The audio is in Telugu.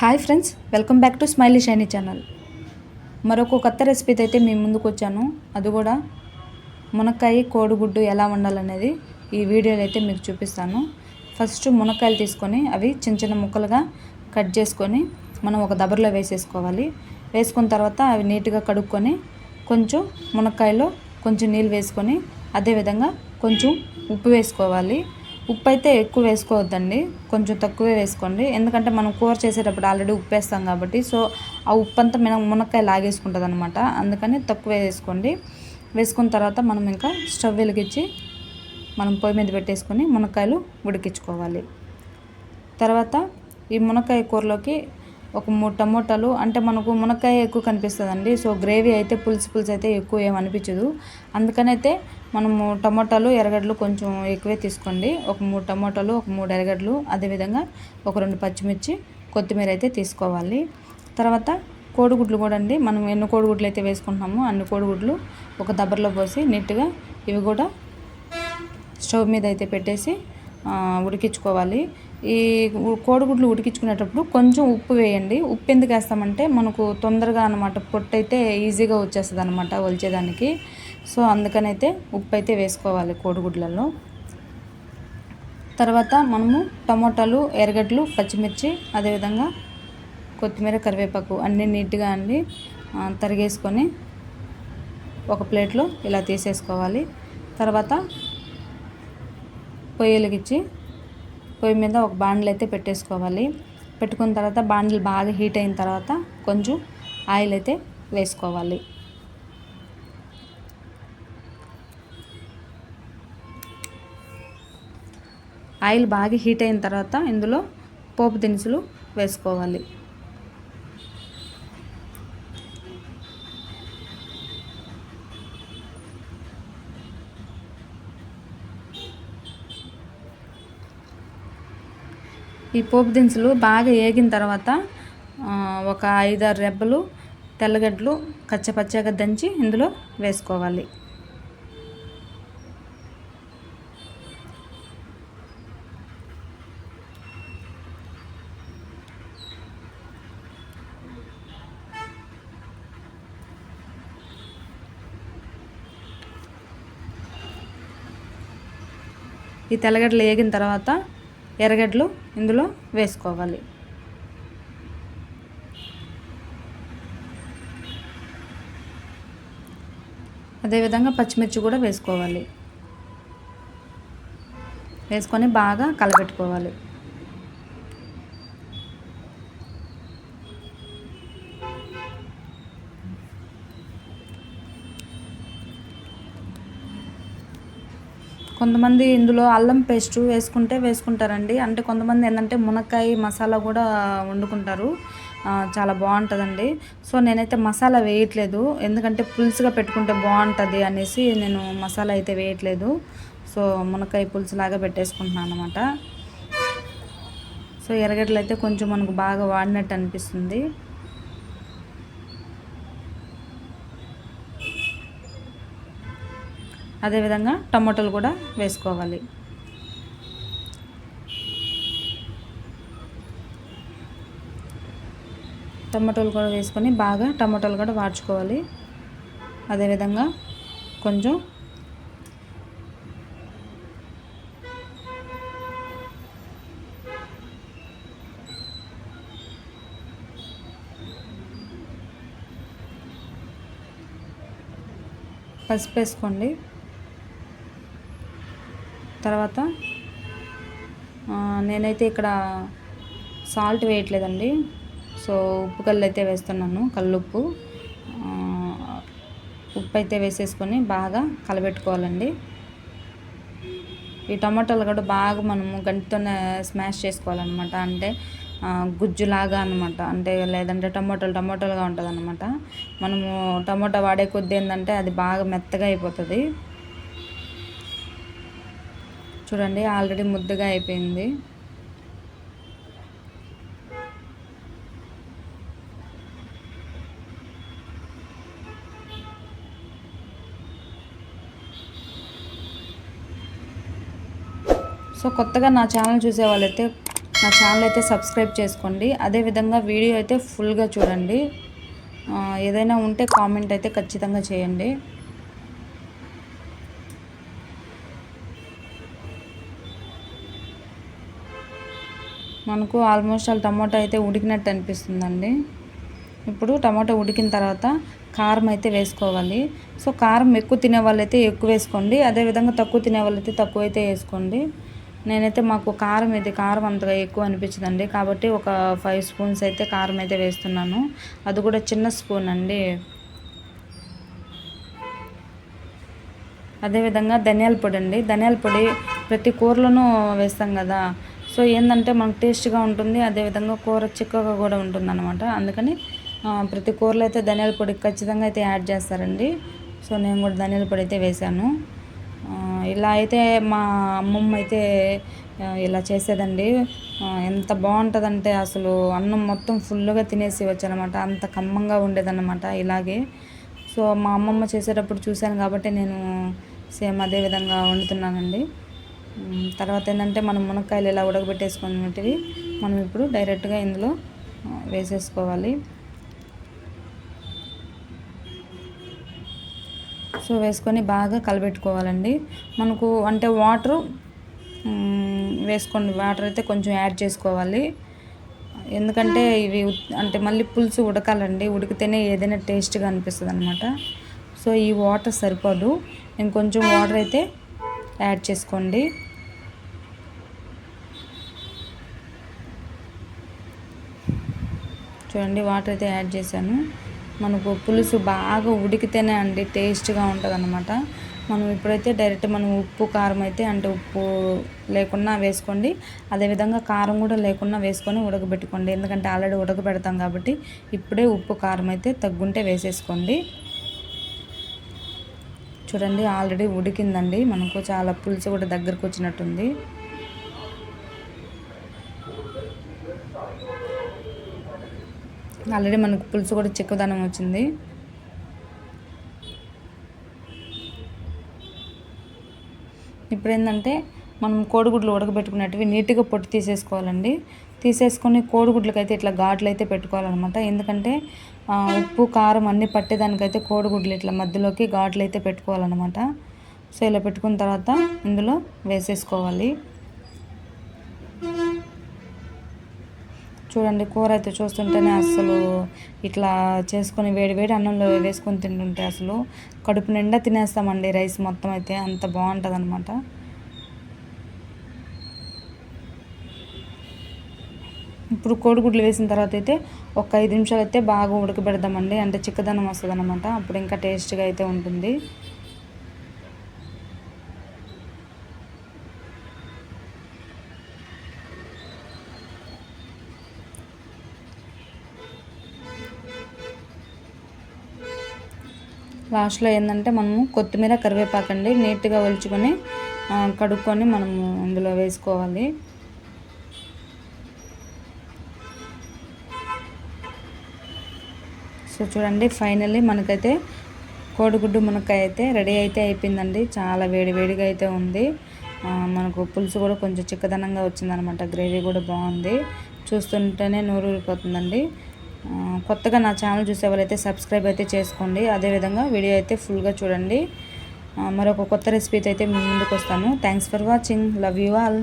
Hi friends welcome back to Smiley Shiny channel మరొక కొత్త రెసిపీతో అయితే మీ ముందుకు వచ్చాను. అది కూడా మునక్కాయ కోడిగుడ్డు ఎలా వండాలనేది ఈ వీడియోలో అయితే మీకు చూపిస్తాను. ఫస్ట్ మునక్కాయలు తీసుకొని అవి చిన్న చిన్న ముక్కలుగా కట్ చేసుకొని మనం ఒక దబర్లో వేసేసుకోవాలి. వేసుకున్న తర్వాత అవి నీట్గా కడుక్కొని కొంచెం మునక్కాయలో కొంచెం నీళ్ళు వేసుకొని అదేవిధంగా కొంచెం ఉప్పు వేసుకోవాలి. ఉప్పు అయితే ఎక్కువ వేసుకోవద్దండి. కొంచెం తక్కువే వేసుకోండి. ఎందుకంటే మనం కూర చేసేటప్పుడు ఆల్రెడీ ఉప్పు వేస్తాం కాబట్టి. సో ఆ ఉప్పు అంతా మనం మునక్కాయ లాగేసుకుంటుంది అనమాట అందుకని తక్కువ వేసుకోండి. వేసుకున్న తర్వాత మనం ఇంకా స్టవ్ వెలిగించి మనం పొయ్యి మీద పెట్టేసుకొని మునక్కాయలు ఉడికించుకోవాలి. తర్వాత ఈ మునక్కాయ కూరలోకి ఒక మూడు టమోటాలు అంటే మనకు మునక్కాయ ఎక్కువ కనిపిస్తుందండి. సో గ్రేవీ అయితే పులుసు పులుసు అయితే ఎక్కువ ఏమనిపించదు అందుకనైతే మనము టమోటాలు ఎర్రగడ్డలు కొంచెం ఎక్కువే తీసుకోండి. ఒక మూడు టమోటాలు ఒక మూడు ఎర్రగడ్డలు అదేవిధంగా ఒక రెండు పచ్చిమిర్చి కొత్తిమీర అయితే తీసుకోవాలి. తర్వాత కోడిగుడ్లు కూడా అండి. మనం ఎన్ని కోడిగుడ్లు అయితే వేసుకుంటున్నామో అన్ని కోడిగుడ్లు ఒక దబ్బర్లో పోసి నీట్గా ఇవి కూడా స్టవ్ మీద అయితే పెట్టేసి ఉడికించుకోవాలి. ఈ కోడిగుడ్లు ఉడికించుకునేటప్పుడు కొంచెం ఉప్పు వేయండి. ఉప్పు ఎందుకు వేస్తామంటే మనకు తొందరగా అనమాట పొట్టు అయితే ఈజీగా వచ్చేస్తుంది అనమాట ఒలిచేదానికి. సో అందుకనైతే ఉప్పు అయితే వేసుకోవాలి కోడిగుడ్లలో. తర్వాత మనము టమోటాలు ఎర్రగడ్డలు పచ్చిమిర్చి అదేవిధంగా కొత్తిమీర కరివేపాకు అన్నీ నీట్గా అండి తరిగేసుకొని ఒక ప్లేట్లో ఇలా తీసేసుకోవాలి. తర్వాత పొయ్యిలకిచ్చి పొయ్యి మీద ఒక బాండ్లు అయితే పెట్టేసుకోవాలి. పెట్టుకున్న తర్వాత బాండ్లు బాగా హీట్ అయిన తర్వాత కొంచెం ఆయిల్ అయితే వేసుకోవాలి. ఆయిల్ బాగా హీట్ అయిన తర్వాత ఇందులో పోపు దినుసులు వేసుకోవాలి. ఈ పోపు దినుసులు బాగా వేగిన తర్వాత ఒక ఐదారు రెబ్బలు తెల్లగడ్డలు కచ్చపచ్చగా దంచి ఇందులో వేసుకోవాలి. ఈ తెల్లగడ్డలు వేగిన తర్వాత ఎర్రగడ్డలు ఇందులో వేసుకోవాలి. అదేవిధంగా పచ్చిమిర్చి కూడా వేసుకోవాలి. వేసుకొని బాగా కలపెట్టుకోవాలి కొంతమంది ఇందులో అల్లం పేస్ట్ వేసుకుంటే వేసుకుంటారండి. అంటే కొంతమంది ఏంటంటే మునక్కాయ మసాలా కూడా వండుకుంటారు. చాలా బాగుంటుందండి. సో నేనైతే మసాలా వేయట్లేదు. ఎందుకంటే పులుసుగా పెట్టుకుంటే బాగుంటుంది అనేసి నేను మసాలా అయితే వేయట్లేదు. సో మునక్కాయ పులుసు లాగా పెట్టేసుకుంటున్నాను అనమాట సో ఎర్రగడ్డలు అయితే కొంచెం మనకు బాగా వాడినట్టు అనిపిస్తుంది. అదేవిధంగా టమాటోలు కూడా వేసుకోవాలి. టమాటోలు కూడా వేసుకొని బాగా టమాటోలు కూడా వాడ్చుకోవాలి. అదేవిధంగా కొంచెం పసుపు వేసుకోండి. తర్వాత నేనైతే ఇక్కడ సాల్ట్ వేయట్లేదండి. సో ఉప్పు కళ్ళు అయితే వేస్తున్నాను కల్లుప్పు. ఉప్పు అయితే వేసేసుకొని బాగా కలబెట్టుకోవాలండి. ఈ టమాటాలు కూడా బాగా మనము గంటితోనే స్మాష్ చేసుకోవాలన్నమాట. అంటే గుజ్జులాగా అనమాట అంటే లేదంటే టమాటాలు టమాటాలుగా ఉంటుంది అనమాట మనము టమాటా వాడే కొద్ది ఏంటంటే అది బాగా మెత్తగా అయిపోతుంది. చూడండి ఆల్రెడీ ముద్దగా అయిపోయింది. సో కొత్తగా నా ఛానల్ చూసే వాళ్ళైతే నా ఛానల్ అయితే సబ్స్క్రైబ్ చేసుకోండి. అదేవిధంగా వీడియో అయితే ఫుల్గా చూడండి. ఏదైనా ఉంటే కామెంట్ అయితే ఖచ్చితంగా చేయండి. మనకు ఆల్మోస్ట్ ఆల్ టమాటో అయితే ఉడికినట్టు అనిపిస్తుందండి. ఇప్పుడు టమాటో ఉడికిన తర్వాత కారం అయితే వేసుకోవాలి. సో కారం ఎక్కువ తినే వాళ్ళైతే ఎక్కువ వేసుకోండి. అదేవిధంగా తక్కువ తినే వాళ్ళైతే తక్కువ అయితే వేసుకోండి. నేనైతే మాకు కారం అయితే కారం అంతగా ఎక్కువ అనిపించదండి. కాబట్టి ఒక ఫైవ్ స్పూన్స్ అయితే కారం అయితే వేస్తున్నాను. అది కూడా చిన్న స్పూన్ అండి. అదేవిధంగా ధనియాల పొడి అండి. ధనియాల పొడి ప్రతి కూరలోనూ వేస్తాం కదా. సో ఏంటంటే మనకు టేస్ట్గా ఉంటుంది అదేవిధంగా కూర చిక్కగా కూడా ఉంటుంది అనమాట అందుకని ప్రతి కూరలో అయితే ధనియాల పొడి ఖచ్చితంగా అయితే యాడ్ చేస్తారండి. సో నేను కూడా ధనియాల పొడి అయితే వేశాను. ఇలా అయితే మా అమ్మమ్మ అయితే ఇలా చేసేదండి. ఎంత బాగుంటుందంటే అసలు అన్నం మొత్తం ఫుల్గా తినేసి వచ్చానమాట అంత కమ్మంగా ఉండేదన్నమాట ఇలాగే. సో మా అమ్మమ్మ చేసేటప్పుడు చూశాను కాబట్టి నేను సేమ్ అదే విధంగా వండుతున్నానండి. తర్వాత ఏంటంటే మనం మునక్కాయలు ఇలా ఉడకబెట్టేసుకున్నటివి మనం ఇప్పుడు డైరెక్ట్గా ఇందులో వేసేసుకోవాలి. సో వేసుకొని బాగా కలబెట్టుకోవాలండి. మనకు అంటే వాటరు వేసుకోండి. వాటర్ అయితే కొంచెం యాడ్ చేసుకోవాలి. ఎందుకంటే ఇవి అంటే మళ్ళీ పులుసు ఉడకాలండి. ఉడికితేనే ఏదైనా టేస్ట్గా అనిపిస్తుంది అనమాట సో ఈ వాటర్ సరిపోదు. ఇంకొంచెం వాటర్ అయితే యాడ్ చేసుకోండి. చూడండి వాటర్ అయితే యాడ్ చేశాను. మనకు పులుసు బాగా ఉడికితేనే అండి టేస్ట్గా ఉంటుంది అనమాట మనం ఇప్పుడైతే డైరెక్ట్ మనం ఉప్పు కారం అయితే అంటే ఉప్పు లేకుండా వేసుకోండి. అదేవిధంగా కారం కూడా లేకుండా వేసుకొని ఉడకబెట్టుకోండి. ఎందుకంటే ఆల్రెడీ ఉడకబెడతాం కాబట్టి ఇప్పుడే ఉప్పు కారం అయితే తగ్గుంటే వేసేసుకోండి. చూడండి ఆల్రెడీ ఉడికిందండి. మనకు చాలా పులుసు కూడా దగ్గరకు వచ్చినట్టుంది. ఆల్రెడీ మనకు పులుసు కూడా చిక్కదనం వచ్చింది. ఇప్పుడు ఏంటంటే మనం కోడిగుడ్లు ఉడకబెట్టుకున్నట్టువి నీట్గా పొట్టు తీసేసుకోవాలండి. తీసేసుకొని కోడిగుడ్లకైతే ఇట్లా ఘాట్లు అయితే పెట్టుకోవాలన్నమాట. ఎందుకంటే ఉప్పు కారం అన్నీ పట్టేదానికైతే కోడిగుడ్లు ఇట్లా మధ్యలోకి ఘాట్లు అయితే పెట్టుకోవాలన్నమాట. సో ఇలా పెట్టుకున్న తర్వాత ఇందులో వేసేసుకోవాలి. చూడండి కూర అయితే చూస్తుంటేనే అసలు ఇట్లా చేసుకొని వేడి వేడి అన్నంలో వేసుకొని తింటుంటే అసలు కడుపు నిండా తినేస్తామండి రైస్ మొత్తం అయితే. అంత బాగుంటుంది అనమాట ఇప్పుడు కోడిగుడ్లు వేసిన తర్వాత అయితే ఒక ఐదు నిమిషాలు అయితే బాగా ఉడకబెడదామండి. అంటే చిక్కదనం వస్తుంది అనమాట అప్పుడు ఇంకా టేస్ట్గా అయితే ఉంటుంది. లాస్ట్లో ఏంటంటే మనము కొత్తిమీర కరివేపాకు అండి నీట్గా ఒలుచుకొని కడుక్కొని మనము ఇందులో వేసుకోవాలి. సో చూడండి ఫైనల్లీ మనకైతే కోడిగుడ్డు మునక్కాయ అయితే రెడీ అయితే అయిపోయిందండి. చాలా వేడి వేడిగా అయితే ఉంది. మనకు పులుసు కూడా కొంచెం చిక్కదనంగా వచ్చిందనమాట. గ్రేవీ కూడా బాగుంది. చూస్తుంటేనే నూరు ఊరిపోతుందండి కొత్తగా నా ఛానల్ చూసే వాళ్ళైతే సబ్స్క్రైబ్ అయితే చేసుకోండి. అదేవిధంగా వీడియో అయితే ఫుల్గా చూడండి. మరొక కొత్త రెసిపీతో అయితే ముందుకు వస్తాను thanks for watching love you all